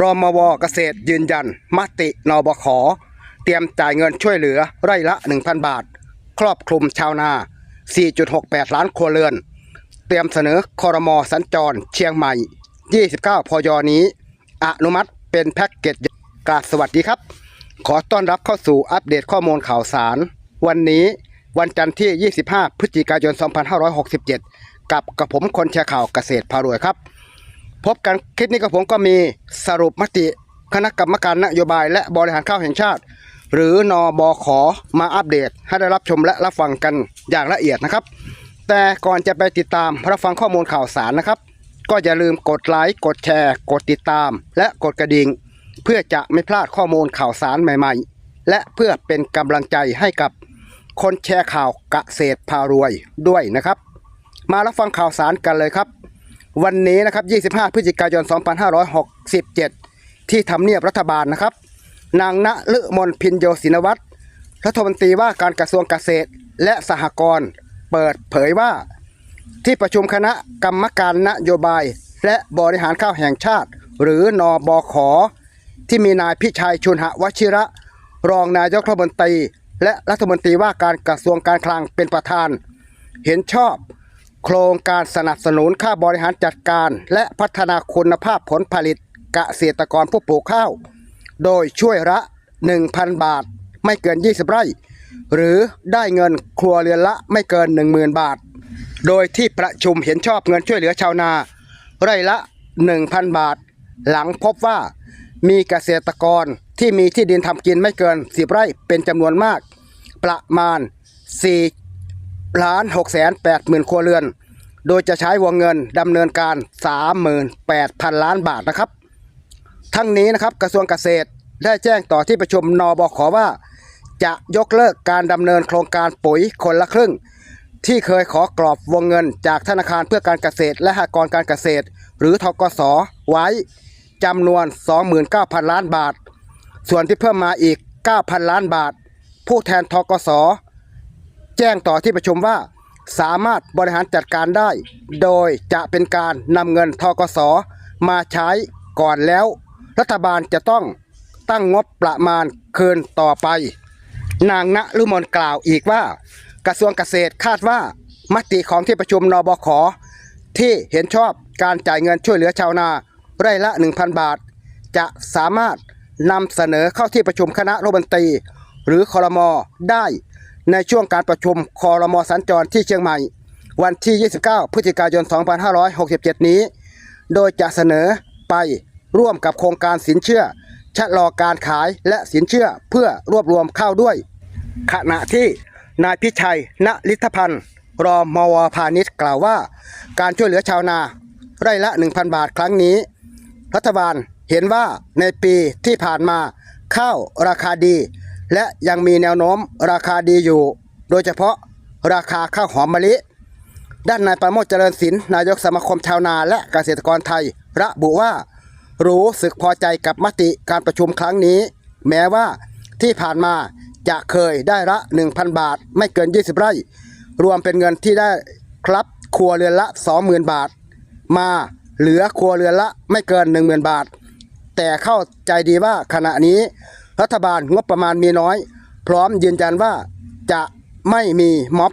รมวเกษตรยืนยัน มตินบขเตรียมจ่ายเงินช่วยเหลือไร่ละ 1,000 บาท ครอบคลุมชาวนา 4.68 ล้านครัวเรือน เตรียมเสนอคอรมอสัญจรเชียงใหม่ 29 พยนี้ อนุมัติเป็นแพ็กเกจกราบสวัสดีครับ ขอต้อนรับเข้าสู่อัปเดตข้อมูลข่าวสาร วันนี้วันจันทร์ที่ 25 พฤศจิกายน 2567 กับกระผมคนแชร์ข่าวเกษตรพารวยครับ พบกันคลิปนี้กับผมก็มีสรุปมติคณะกรรมการนโยบายและบริหารข้าวแห่งชาติ หรือนอบขอมาอัปเดตให้ได้รับชมและรับฟังกันอย่างละเอียดนะครับ แต่ก่อนจะไปติดตามรับฟังข้อมูลข่าวสารนะครับ ก็อย่าลืมกดไลค์กดแชร์ กดติดตาม และกดกระดิ่งเพื่อจะไม่พลาดข้อมูลข่าวสารใหม่ๆ และเพื่อเป็นกำลังใจให้กับคนแชร์ข่าวกเกษตรพารวยด้วยนะครับ มารับฟังข่าวสารกันเลยครับ วันนี้นะครับ 25 พฤศจิกายน 2567 ที่ทำเนียบรัฐบาลนะครับ นางณฤมลพินโยศินวัตรรัฐมนตรีว่าการกระทรวงเกษตรและสหกรณ์เปิดเผยว่า ที่ประชุมคณะกรรมการนโยบาย และบริหารข้าวแห่งชาติ หรือนอบอขอ ที่มีนายพิชัยชุนหวชิระ รองนายกรัฐมนตรี และรัฐมนตรีว่าการกระทรวงการคลังเป็นประธาน เห็นชอบ โครงการสนับสนุนค่าบริหารจัดการ และพัฒนาคุณภาพผลผลิตเกษตรกรผู้ปลูกข้าว โดยช่วยละ 1,000 บาท ไม่เกิน 20 ไร่ หรือได้เงินครัวเรือนละไม่เกิน 10,000 บาท โดยที่ประชุมเห็นชอบเงินช่วยเหลือชาวนา ไร่ละ 1,000 บาท หลังพบว่ามีเกษตรกรที่มีที่ดินทำกินไม่เกิน 10 ไร่เป็นจำนวนมาก ประมาณ ล้าน6แสน8หมื่นครัวเรือน โดยจะใช้วงเงินดำเนินการ 38,000 ล้านบาทนะครับ ทั้งนี้นะครับกระทรวงเกษตรได้แจ้งต่อที่ประชุมนบขว่า จะยกเลิกการดำเนินโครงการปุ๋ยคนละครึ่ง ที่เคยขอกรอบวงเงินจากธนาคารเพื่อการเกษตร และหกรณ์การเกษตร หรือทกสไว้จำนวน 29,000 ล้านบาท ส่วนที่เพิ่มมาอีก 9,000 ล้านบาท ผู้แทนทกส แจ้งต่อที่ประชุมว่า สามารถบริหารจัดการได้ โดยจะเป็นการนำเงินทกสมาใช้ก่อนแล้ว รัฐบาลจะต้องตั้งงบประมาณคืนต่อไป นางณรุมนกล่าวอีกว่า กระทรวงเกษตรคาดว่า มติของที่ประชุมนบขที่เห็นชอบการจ่ายเงินช่วยเหลือชาวนาไร่ละ 1,000 บาท จะสามารถนำเสนอเข้าที่ประชุมคณะรัฐมนตรี หรือคอรมอได้ ในช่วงการประชุมคอรมอสัญจรที่เชียงใหม่ วันที่ 29 พฤศจิกายน 2567 นี้ โดยจะเสนอไปร่วมกับโครงการสินเชื่อ ชะลอการขายและสินเชื่อเพื่อรวบรวมเข้าด้วย ขณะที่นายพิชัย ณลิทพันธ์รอมวพาณิชย์กล่าวว่า การช่วยเหลือชาวนา ไร่ละ 1,000 บาทครั้งนี้ รัฐบาลเห็นว่าในปีที่ผ่านมาข้าวราคาดี และยังมีแนวโน้มราคาดีอยู่ โดยเฉพาะราคาข้าวหอมมะลิ ด้านนายประโมทเจริญศิลป์นายกสมาคมชาวนาและเกษตรกรไทย ระบุว่า รู้สึกพอใจกับมติการประชุมครั้งนี้ แม้ว่าที่ผ่านมาจะเคยได้ละ 1,000 บาท ไม่เกิน 20 ไร่ รวมเป็นเงินที่ได้ครับครัวเรือนละ 20,000 บาท มาเหลือครัวเรือนละไม่เกิน 10,000 บาท แต่เข้าใจดีว่าขณะนี้ รัฐบาลงบประมาณมีน้อย พร้อมยืนยันว่าจะไม่มีม็อบ